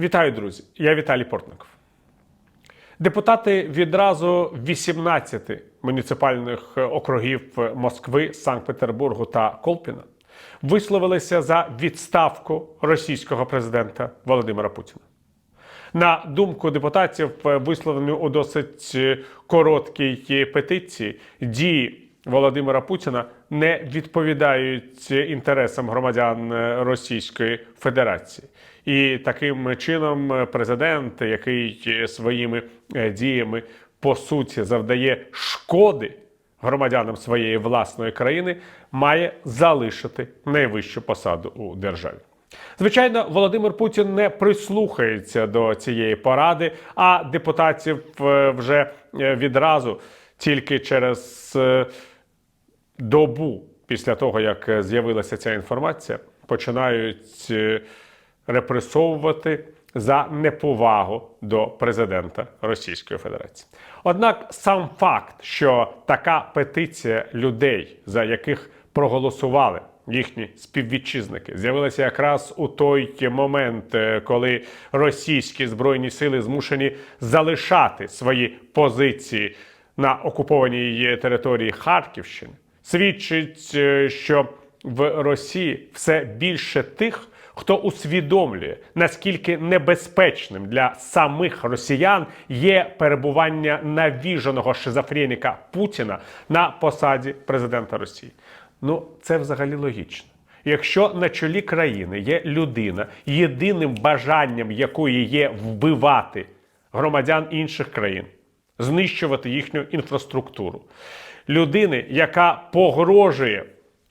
Вітаю, друзі! Я Віталій Портников. Депутати відразу 18 муніципальних округів Москви, Санкт-Петербургу та Колпіна висловилися за відставку російського президента Володимира Путіна. На думку депутатів, висловлені у досить короткій петиції, дії Володимира Путіна не відповідають інтересам громадян Російської Федерації. І таким чином президент, який своїми е, діями по суті завдає шкоди громадянам своєї власної країни, має залишити найвищу посаду у державі. Звичайно, Володимир Путін не прислухається до цієї поради, а депутатів е, вже е, відразу тільки через е, добу після того, як з'явилася ця інформація, починають е, репресовувати за неповагу до президента Російської Федерації. Однак сам факт, що така петиція людей, за яких проголосували їхні співвітчизники, з'явилася якраз у той момент, е, коли російські збройні сили змушені залишати свої позиції на окупованій території Харківщини, свідчить, е, що в Росії все більше тих, хто усвідомлює, наскільки небезпечним для самих росіян є перебування навіженого шизофреніка Путіна на посаді президента Росії. Ну, це взагалі логічно. Якщо на чолі країни є людина, єдиним бажанням якої є вбивати громадян інших країн, знищувати їхню інфраструктуру, людини, яка погрожує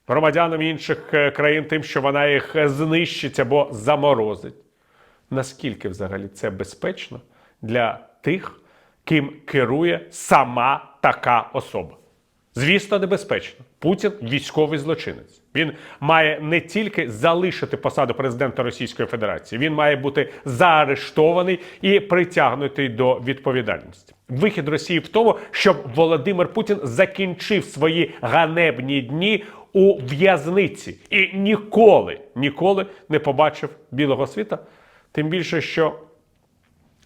громадянам інших е, країн тим, що вона їх знищить або заморозить. Наскільки взагалі це безпечно для тих, ким керує сама така особа? Звісно, небезпечно. Путін військовий злочинець. Він має не тільки залишити посаду президента Російської Федерації, він має бути заарештований і притягнутий до відповідальності. Вихід Росії в тому, щоб Володимир Путін закінчив свої ганебні дні у в'язниці і ніколи, ніколи не побачив білого світа. Тим більше, що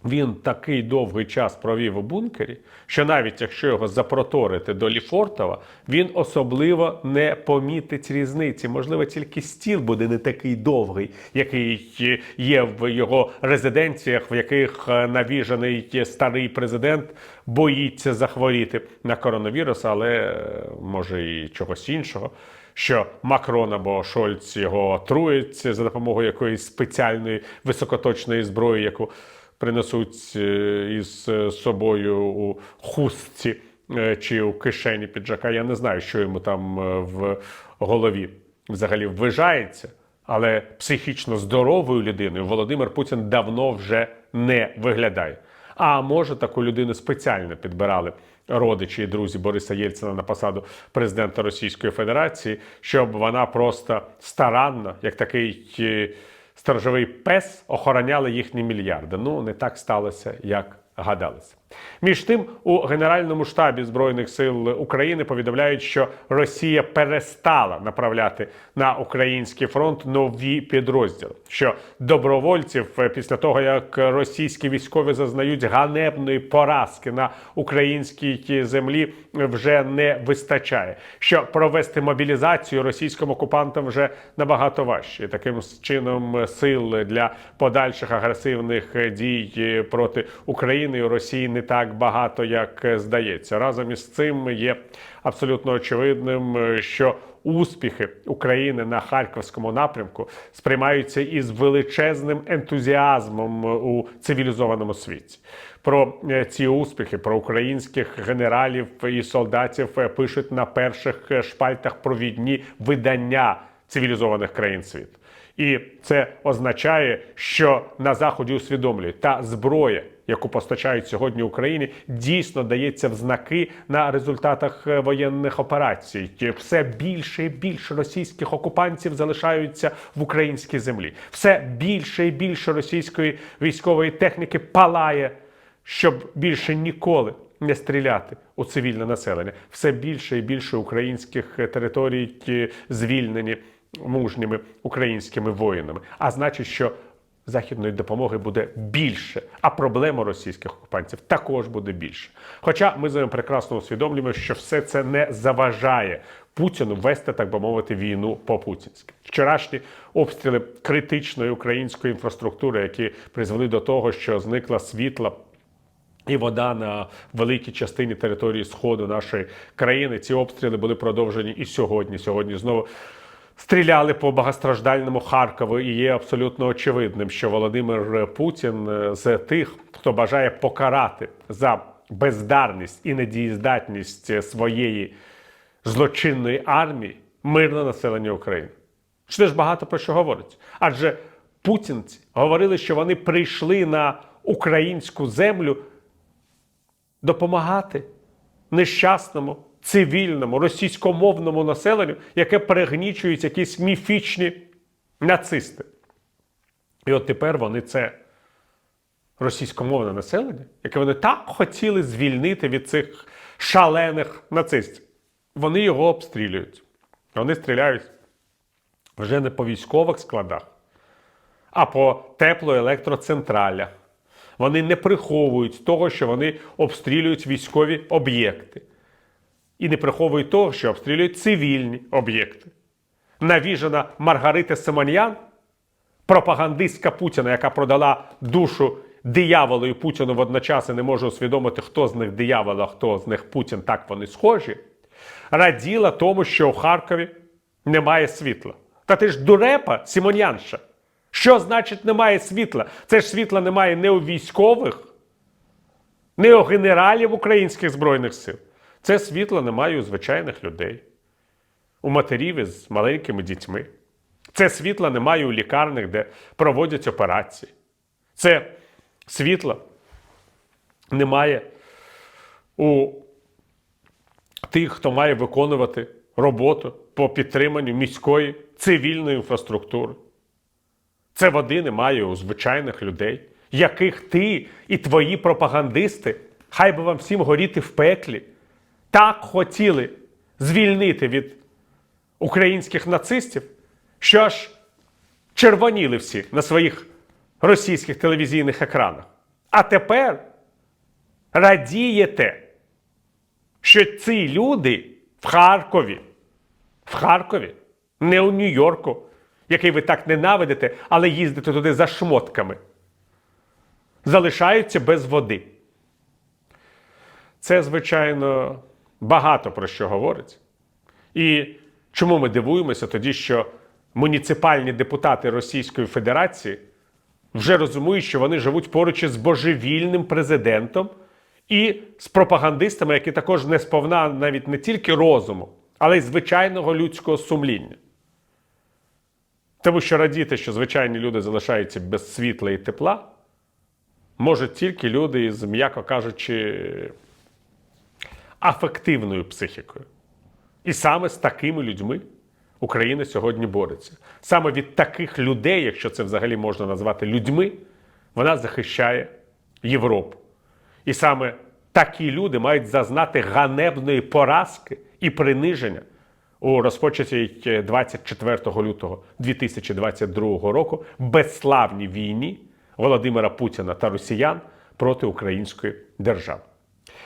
він такий довгий час провів у бункері, що навіть якщо його запроторити до Ліфортова, він особливо не помітить різниці. Можливо, тільки стіл буде не такий довгий, який є в його резиденціях, в яких е, навіжений старий президент боїться захворіти на коронавірус, але е, може і чогось іншого. Що Макрон або Шольц його отрують за допомогою якоїсь спеціальної високоточної зброї, яку принесуть е, із собою у хустці е, чи у кишені піджака. Я не знаю, що йому там е, в голові взагалі ввижається, але психічно здоровою людиною Володимир Путін давно вже не виглядає. А може таку людину спеціально підбирали родичі і друзі Бориса Єльцина на посаду президента Російської Федерації, щоб вона просто старанно, як такий е, сторожовий пес, охороняли їхні мільярди. Ну не так сталося, як гадалося. Між тим, у Генеральному штабі Збройних сил України повідомляють, що Росія перестала направляти на український фронт нові підрозділи. Що добровольців е, після того, як російські військові зазнають ганебної поразки на українській землі, вже не вистачає. Що провести мобілізацію російським окупантам вже набагато важче. Таким чином сил для подальших агресивних дій проти України у Росії не так багато, як здається. Разом із цим є абсолютно очевидним, що успіхи України на харківському напрямку сприймаються із величезним ентузіазмом у цивілізованому світі. Про е, ці успіхи, про українських генералів і солдатів е, пишуть на перших е, шпальтах провідні видання цивілізованих країн світу. І це означає, що на заході усвідомлюють та зброя, яку постачають сьогодні Україні, дійсно дається в знаки на результатах е, воєнних операцій. Все більше і більше російських окупантів залишаються в українській землі. Все більше і більше російської військової техніки палає, щоб більше ніколи. Не стріляти у цивільне населення все більше і більше українських територій ті звільнені мужніми українськими воїнами. А значить, що західної допомоги буде більше, а проблема російських окупантів також буде більше. Хоча ми з вами прекрасно усвідомлюємо, що все це не заважає Путіну вести, так би мовити, війну по-путінськи. Вчорашні обстріли критичної української інфраструктури, які призвели до того, що зникла світла і вода на великій частині території сходу нашої країни. Ці обстріли були продовжені і сьогодні. Сьогодні знову стріляли по багатостраждальному Харкову, і є абсолютно очевидним, що Володимир Путін е, з тих, хто бажає покарати за бездарність і недієздатність своєї злочинної армії мирне населення України. Що ж багато про що говорить? Адже путінці говорили, що вони прийшли на українську землю допомагати нещасному, цивільному, російськомовному населенню, яке перегнічують якісь міфічні нацисти. І от тепер вони це російськомовне населення, яке вони так хотіли звільнити від цих шалених нацистів. Вони його обстрілюють. Вони стріляють вже не по військових складах, а по теплоелектроцентралях. Вони не приховують того, що вони обстрілюють військові об'єкти. І не приховують того, що обстрілюють цивільні об'єкти. Навіжена Маргарита Симоньян, пропагандистка Путіна, яка продала душу дияволу і Путіну водночас і не може усвідомити, хто з них диявол, а хто з них Путін, так вони схожі, раділа тому, що у Харкові немає світла. Та ти ж дурепа, Симоньянша. Що значить немає світла? Це ж світла немає не у військових, не у генералів українських Збройних сил. Це світло немає у звичайних людей, у матерів із маленькими дітьми. Це світла немає у лікарнях, де проводять операції. Це світла немає у тих, хто має виконувати роботу по підтриманню міської цивільної інфраструктури. Це води немає у звичайних людей, яких ти і твої пропагандисти, хай би вам всім горіти в пеклі, так хотіли звільнити від українських нацистів, що аж червоніли всі на своїх російських телевізійних екранах. А тепер радієте, що ці люди в Харкові, в Харкові, не у Нью-Йорку, який ви так ненавидите, але їздите туди за шмотками, залишаються без води. Це, звичайно, багато про що говорить. І чому ми дивуємося тоді, що муніципальні депутати Російської Федерації вже розуміють, що вони живуть поруч із божевільним президентом і з пропагандистами, які також не сповна навіть не тільки розуму, але й звичайного людського сумління. Тому що радіти, що звичайні люди залишаються без світла і тепла, можуть тільки люди із, м'яко кажучи, афективною психікою. І саме з такими людьми Україна сьогодні бореться. Саме від таких людей, якщо це взагалі можна назвати людьми, вона захищає Європу. І саме такі люди мають зазнати ганебної поразки і приниження у розпочатій 24 лютого 2022 року безславній війні Володимира Путіна та росіян проти української держави.